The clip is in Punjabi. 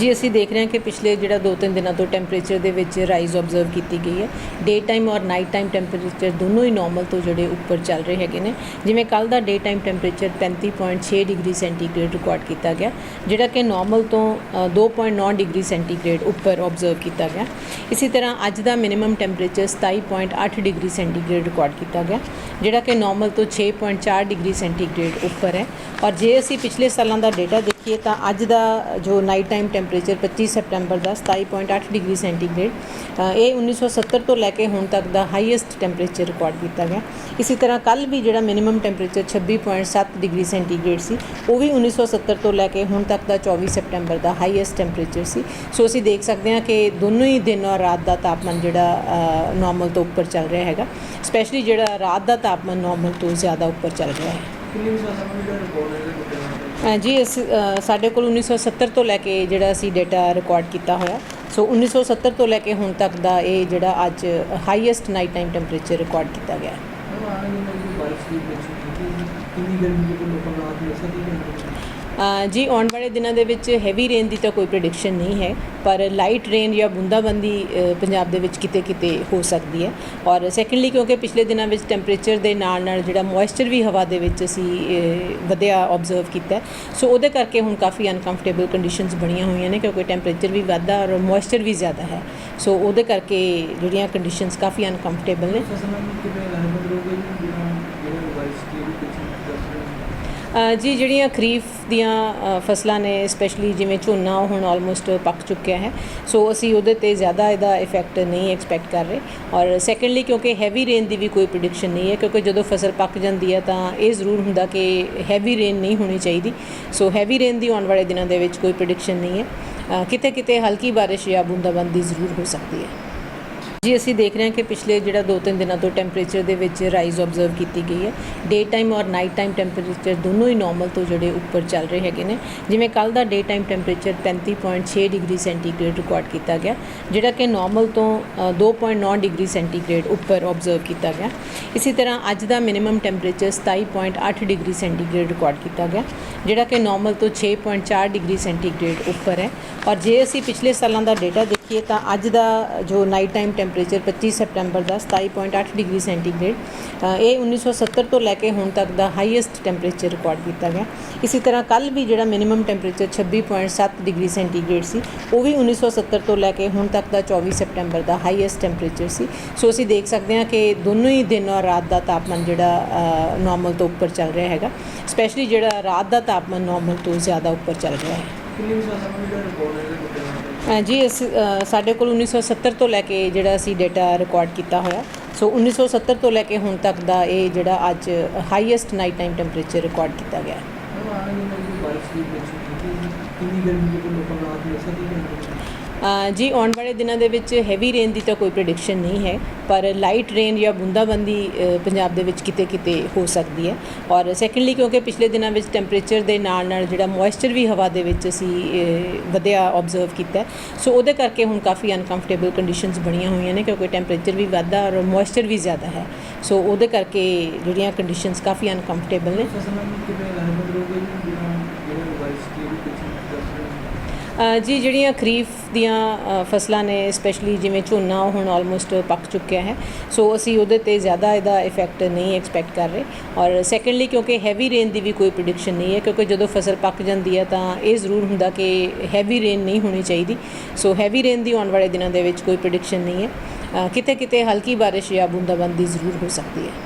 ਜੀ ਅਸੀਂ ਦੇਖ ਰਹੇ ਹਾਂ ਕਿ ਪਿਛਲੇ ਜਿਹੜਾ 2-3 ਦਿਨਾਂ ਤੋਂ ਟੈਂਪਰੇਚਰ ਦੇ ਵਿੱਚ ਰਾਈਜ਼ ਆਬਜ਼ਰਵ ਕੀਤੀ ਗਈ ਹੈ। ਡੇ ਟਾਈਮ ਔਰ ਨਾਈਟ ਟਾਈਮ ਟੈਂਪਰੇਚਰ ਦੋਨੋਂ ਹੀ ਨਾਰਮਲ ਤੋਂ ਜਿਹੜੇ ਉੱਪਰ ਚੱਲ ਰਹੇ ਹੈਗੇ ਨੇ। ਜਿਵੇਂ ਕੱਲ ਦਾ day time temperature 35.6 degree centigrade record ਕੀਤਾ ਗਿਆ ਜਿਹੜਾ ਕਿ ਨਾਰਮਲ ਤੋਂ ਅ, 2.9 ਡਿਗਰੀ ਸੈਂਟੀਗ੍ਰੇਡ ਉੱਪਰ ਆਬਜ਼ਰਵ ਕੀਤਾ ਗਿਆ। ਇਸੇ ਤਰ੍ਹਾਂ ਅੱਜ ਦਾ minimum temperature 27.8 degree centigrade record ਕੀਤਾ ਗਿਆ ਜਿਹੜਾ ਕਿ ਨਾਰਮਲ ਤੋਂ 6.4 ਡਿਗਰੀ ਸੈਂਟੀਗ੍ਰੇਡ ਉੱਪਰ ਹੈ। ਔਰ ਜੇ ਅਸੀਂ ਪਿਛਲੇ ਸਾਲਾਂ ਦਾ ਡੇਟਾ ਦੇਖੀਏ ਤਾਂ ਅੱਜ ਦਾ ਜੋ ਨਾਈਟ ਟਾਈਮ ਟੈਂਪਰੇਚਰ 25 ਸੈਪਟੈਂਬਰ ਦਾ 27.8 ਡਿਗਰੀ ਸੈਂਟੀਗ੍ਰੇਡ। ਅ, ਇਹ 1970 ਤੋਂ ਲੈ ਕੇ ਹੁਣ ਤੱਕ ਦਾ ਹਾਈਐਸਟ ਟੈਂਪਰੇਚਰ ਰਿਕਾਰਡ ਕੀਤਾ ਗਿਆ। ਇਸੇ ਤਰ੍ਹਾਂ ਕੱਲ ਵੀ ਜਿਹੜਾ ਮਿਨੀਮਮ ਟੈਂਪਰੇਚਰ 26.7 ਡਿਗਰੀ ਸੈਂਟੀਗ੍ਰੇਡ ਸੀ ਉਹ ਵੀ 1970 ਤੋਂ ਲੈ ਕੇ ਹੁਣ ਤੱਕ ਦਾ 24 ਸੈਪਟੈਂਬਰ ਦਾ ਹਾਈਐਸਟ ਟੈਂਪਰੇਚਰ ਸੀ। ਸੋ ਅਸੀਂ ਦੇਖ ਸਕਦੇ ਹਾਂ ਕਿ ਦੋਨੋਂ ਹੀ ਦਿਨ ਔਰ ਰਾਤ ਦਾ ਤਾਪਮਾਨ ਜਿਹੜਾ ਨਾਰਮਲ ਤੋਂ ਉੱਪਰ ਚੱਲ ਰਿਹਾ ਹੈਗਾ। ਸਪੈਸ਼ਲੀ ਜਿਹੜਾ ਰਾਤ ਦਾ ਤਾਪਮਾਨ ਨਾਰਮਲ ਤੋਂ ਜ਼ਿਆਦਾ ਉੱਪਰ ਚੱਲ ਰਿਹਾ ਹੈ। ਕਿੰਨੇ ਸਾਲਾਂ ਜਿਹੜਾ ਰਿਕਾਰਡ ਹੈ ਜੀ, ਅਸੀਂ ਸਾਡੇ ਕੋਲ 1970 ਤੋਂ ਲੈ ਕੇ ਜਿਹੜਾ ਅਸੀਂ ਡਾਟਾ ਰਿਕਾਰਡ ਕੀਤਾ ਹੋਇਆ। ਸੋ 1970 ਤੋਂ ਲੈ ਕੇ ਹੁਣ ਤੱਕ ਦਾ ਇਹ ਜਿਹੜਾ ਅੱਜ highest night time temperature record ਕੀਤਾ ਗਿਆ ਹੈ। ਜੀ ਆਉਣ ਵਾਲੇ ਦਿਨਾਂ ਦੇ ਵਿੱਚ ਹੈਵੀ ਰੇਨ ਦੀ ਤਾਂ ਕੋਈ ਪ੍ਰੈਡਿਕਸ਼ਨ ਨਹੀਂ ਹੈ ਪਰ ਲਾਈਟ ਰੇਨ ਜਾਂ ਬੂੰਦਾਬੰਦੀ ਪੰਜਾਬ ਦੇ ਵਿੱਚ ਕਿਤੇ ਕਿਤੇ ਹੋ ਸਕਦੀ ਹੈ। ਔਰ ਸੈਕੰਡਲੀ ਕਿਉਂਕਿ ਪਿਛਲੇ ਦਿਨਾਂ ਵਿੱਚ ਟੈਂਪਰੇਚਰ ਦੇ ਨਾਲ ਨਾਲ ਜਿਹੜਾ ਮੋਇਸਚਰ ਵੀ ਹਵਾ ਦੇ ਵਿੱਚ ਅਸੀਂ ਅ, ਵਧਿਆ ਆਬਜ਼ਰਵ ਕੀਤਾ ਸੋ ਉਹਦੇ ਕਰਕੇ ਹੁਣ ਕਾਫੀ ਅਨਕੰਫਰਟੇਬਲ ਕੰਡੀਸ਼ਨਸ ਬਣੀਆਂ ਹੋਈਆਂ ਨੇ ਕਿਉਂਕਿ ਟੈਂਪਰੇਚਰ ਵੀ ਵੱਧਦਾ ਔਰ ਮੋਇਸਚਰ ਵੀ ਜ਼ਿਆਦਾ ਹੈ। ਸੋ ਉਹਦੇ ਕਰਕੇ ਜਿਹੜੀਆਂ ਕੰਡੀਸ਼ਨਸ ਕਾਫੀ ਅਨਕੰਫਰਟੇਬਲ ਨੇ। ਜੀ, ਜਿਹੜੀਆਂ ਖਰੀਫ ਦੀਆਂ ਫਸਲਾਂ ਨੇ ਸਪੈਸ਼ਲੀ ਜਿਵੇਂ ਝੋਨਾ, ਉਹ ਹੁਣ ਆਲਮੋਸਟ ਪੱਕ ਚੁੱਕਿਆ ਹੈ। ਸੋ ਅਸੀਂ ਉਹਦੇ ਤੇ ਜ਼ਿਆਦਾ ਇਹਦਾ ਇਫੈਕਟ ਨਹੀਂ ਐਕਸਪੈਕਟ ਕਰ ਰਹੇ। ਔਰ ਸੈਕੰਡਲੀ ਕਿਉਂਕਿ ਹੈਵੀ ਰੇਨ ਦੀ ਵੀ ਕੋਈ ਪ੍ਰੈਡਿਕਸ਼ਨ ਨਹੀਂ ਹੈ, ਕਿਉਂਕਿ ਜਦੋਂ ਫਸਲ ਪੱਕ ਜਾਂਦੀ ਹੈ, ਤਾਂ ਇਹ ਜ਼ਰੂਰ ਹੁੰਦਾ ਕਿ ਹੈਵੀ ਰੇਨ ਨਹੀਂ ਹੋਣੀ ਚਾਹੀਦੀ। ਸੋ ਹੈਵੀ ਰੇਨ ਦੀ ਆਉਣ ਵਾਲੇ ਦਿਨਾਂ ਦੇ ਵਿੱਚ ਕੋਈ ਪ੍ਰੈਡਿਕਸ਼ਨ ਨਹੀਂ ਹੈ। ਕਿਤੇ ਕਿਤੇ ਹਲਕੀ ਬਾਰਿਸ਼ ਜਾਂ ਬੂੰਦਾਬਾਂਦੀ ਜ਼ਰੂਰ ਹੋ ਸਕਦੀ ਹੈ। ਜੀ ਅਸੀਂ ਦੇਖ ਰਹੇ ਹਾਂ ਕਿ ਪਿਛਲੇ ਜਿਹੜਾ 2-3 ਦਿਨਾਂ ਤੋਂ ਟੈਂਪਰੇਚਰ ਦੇ ਵਿੱਚ ਰਾਈਜ਼ ਆਬਜ਼ਰਵ ਕੀਤੀ ਗਈ ਹੈ। ਡੇ ਟਾਈਮ ਔਰ ਨਾਈਟ ਟਾਈਮ ਟੈਂਪਰੇਚਰ ਦੋਨੋਂ ਹੀ ਨਾਰਮਲ ਤੋਂ ਜਿਹੜੇ ਉੱਪਰ ਚੱਲ ਰਹੇ ਹੈਗੇ ਨੇ। ਜਿਵੇਂ ਕੱਲ ਦਾ day time temperature 35.6 degree centigrade record ਕੀਤਾ ਗਿਆ ਜਿਹੜਾ ਕਿ ਨਾਰਮਲ ਤੋਂ ਅ, 2.9 ਡਿਗਰੀ ਸੈਂਟੀਗ੍ਰੇਡ ਉੱਪਰ ਆਬਜ਼ਰਵ ਕੀਤਾ ਗਿਆ। ਇਸੇ ਤਰ੍ਹਾਂ ਅੱਜ ਦਾ minimum temperature 27.8 degree centigrade record ਕੀਤਾ ਗਿਆ ਜਿਹੜਾ ਕਿ ਨਾਰਮਲ ਤੋਂ 6.4 ਡਿਗਰੀ ਸੈਂਟੀਗ੍ਰੇਡ ਉੱਪਰ ਹੈ। ਔਰ ਜੇ ਅਸੀਂ ਪਿਛਲੇ ਸਾਲਾਂ ਦਾ ਡੇਟਾ ਦੇਖੀਏ ਤਾਂ ਅੱਜ ਦਾ ਜੋ ਨਾਈਟ ਟਾਈਮ ਟੈਂਪਰੇਚਰ 25 ਸੈਪਟੈਂਬਰ ਦਾ 27.8 ਡਿਗਰੀ ਸੈਂਟੀਗ੍ਰੇਡ। ਅ, ਇਹ 1970 ਤੋਂ ਲੈ ਕੇ ਹੁਣ ਤੱਕ ਦਾ ਹਾਈਐਸਟ ਟੈਂਪਰੇਚਰ ਰਿਕਾਰਡ ਕੀਤਾ ਗਿਆ। ਇਸੇ ਤਰ੍ਹਾਂ ਕੱਲ ਵੀ ਜਿਹੜਾ ਮਿਨੀਮਮ ਟੈਂਪਰੇਚਰ 26.7 ਡਿਗਰੀ ਸੈਂਟੀਗ੍ਰੇਡ ਸੀ ਉਹ ਵੀ 1970 ਤੋਂ ਲੈ ਕੇ ਹੁਣ ਤੱਕ ਦਾ 24 ਸੈਪਟੈਂਬਰ ਦਾ ਹਾਈਐਸਟ ਟੈਂਪਰੇਚਰ ਸੀ। ਸੋ ਅਸੀਂ ਦੇਖ ਸਕਦੇ ਹਾਂ ਕਿ ਦੋਨੋਂ ਹੀ ਦਿਨ ਔਰ ਰਾਤ ਦਾ ਤਾਪਮਾਨ ਜਿਹੜਾ ਨਾਰਮਲ ਤੋਂ ਉੱਪਰ ਚੱਲ ਰਿਹਾ ਹੈਗਾ। ਸਪੈਸ਼ਲੀ ਜਿਹੜਾ ਰਾਤ ਦਾ ਤਾਪਮਾਨ ਨਾਰਮਲ ਤੋਂ ਜ਼ਿਆਦਾ ਉੱਪਰ ਚੱਲ ਰਿਹਾ ਹੈ। ਕਿੰਨੇ ਸਾਲਾਂ ਰਿਕਾਰਡ ਹੈ ਜੀ, ਅਸੀਂ ਸਾਡੇ ਕੋਲ 1970 ਤੋਂ ਲੈ ਕੇ ਜਿਹੜਾ ਅਸੀਂ ਡਾਟਾ ਰਿਕਾਰਡ ਕੀਤਾ ਹੋਇਆ। ਸੋ 1970 ਤੋਂ ਲੈ ਕੇ ਹੁਣ ਤੱਕ ਦਾ ਇਹ ਜਿਹੜਾ ਅੱਜ highest night time temperature record ਕੀਤਾ ਗਿਆ ਹੈ। ਜੀ ਆਉਣ ਵਾਲੇ ਦਿਨਾਂ ਦੇ ਵਿੱਚ ਹੈਵੀ ਰੇਨ ਦੀ ਤਾਂ ਕੋਈ ਪ੍ਰੈਡਿਕਸ਼ਨ ਨਹੀਂ ਹੈ ਪਰ ਲਾਈਟ ਰੇਨ ਜਾਂ ਬੂੰਦਾਬੰਦੀ ਪੰਜਾਬ ਦੇ ਵਿੱਚ ਕਿਤੇ ਕਿਤੇ ਹੋ ਸਕਦੀ ਹੈ। ਔਰ ਸੈਕੰਡਲੀ ਕਿਉਂਕਿ ਪਿਛਲੇ ਦਿਨਾਂ ਵਿੱਚ ਟੈਂਪਰੇਚਰ ਦੇ ਨਾਲ ਨਾਲ ਜਿਹੜਾ ਮੋਇਸਚਰ ਵੀ ਹਵਾ ਦੇ ਵਿੱਚ ਅਸੀਂ ਅ, ਵਧਿਆ ਆਬਜ਼ਰਵ ਕੀਤਾ ਸੋ ਉਹਦੇ ਕਰਕੇ ਹੁਣ ਕਾਫੀ ਅਨਕੰਫਰਟੇਬਲ ਕੰਡੀਸ਼ਨਸ ਬਣੀਆਂ ਹੋਈਆਂ ਨੇ ਕਿਉਂਕਿ ਟੈਂਪਰੇਚਰ ਵੀ ਵੱਧਦਾ ਔਰ ਮੋਇਸਚਰ ਵੀ ਜ਼ਿਆਦਾ ਹੈ। ਸੋ ਉਹਦੇ ਕਰਕੇ ਜਿਹੜੀਆਂ ਕੰਡੀਸ਼ਨਸ ਕਾਫੀ ਅਨਕੰਫਰਟੇਬਲ ਨੇ ਫਸਲਾਂ ਨੂੰ ਕਿਵੇਂ ਲਾਹੇਵੰਦ ਰਹੂਗਾ ਜੀ ਬਿਨਾਂ ਜਿਹੜੇ ਬਾਰਿਸ਼ ਦੀ ਵੀ ਕੁਝ ਦੱਸ ਰਹੇ ਹੋ ਅ, ਜੀ, ਜਿਹੜੀਆਂ ਖਰੀਫ ਦੀਆਂ ਫਸਲਾਂ ਨੇ ਸਪੈਸ਼ਲੀ ਜਿਵੇਂ ਝੋਨਾ, ਉਹ ਹੁਣ ਆਲਮੋਸਟ ਪੱਕ ਚੁੱਕਿਆ ਹੈ। ਸੋ ਅਸੀਂ ਉਹਦੇ ਤੇ ਜ਼ਿਆਦਾ ਇਹਦਾ ਇਫੈਕਟ ਨਹੀਂ ਐਕਸਪੈਕਟ ਕਰ ਰਹੇ। ਔਰ ਸੈਕੰਡਲੀ ਕਿਉਂਕਿ ਹੈਵੀ ਰੇਨ ਦੀ ਵੀ ਕੋਈ ਪ੍ਰੈਡਿਕਸ਼ਨ ਨਹੀਂ ਹੈ, ਕਿਉਂਕਿ ਜਦੋਂ ਫਸਲ ਪੱਕ ਜਾਂਦੀ ਹੈ, ਤਾਂ ਇਹ ਜ਼ਰੂਰ ਹੁੰਦਾ ਕਿ ਹੈਵੀ ਰੇਨ ਨਹੀਂ ਹੋਣੀ ਚਾਹੀਦੀ। ਸੋ ਹੈਵੀ ਰੇਨ ਦੀ ਆਉਣ ਵਾਲੇ ਦਿਨਾਂ ਦੇ ਵਿੱਚ ਕੋਈ ਪ੍ਰੈਡਿਕਸ਼ਨ ਨਹੀਂ ਹੈ। ਕਿਤੇ ਕਿਤੇ ਹਲਕੀ ਬਾਰਿਸ਼ ਜਾਂ ਬੂੰਦਾਬਾਂਦੀ ਜ਼ਰੂਰ ਹੋ ਸਕਦੀ ਹੈ।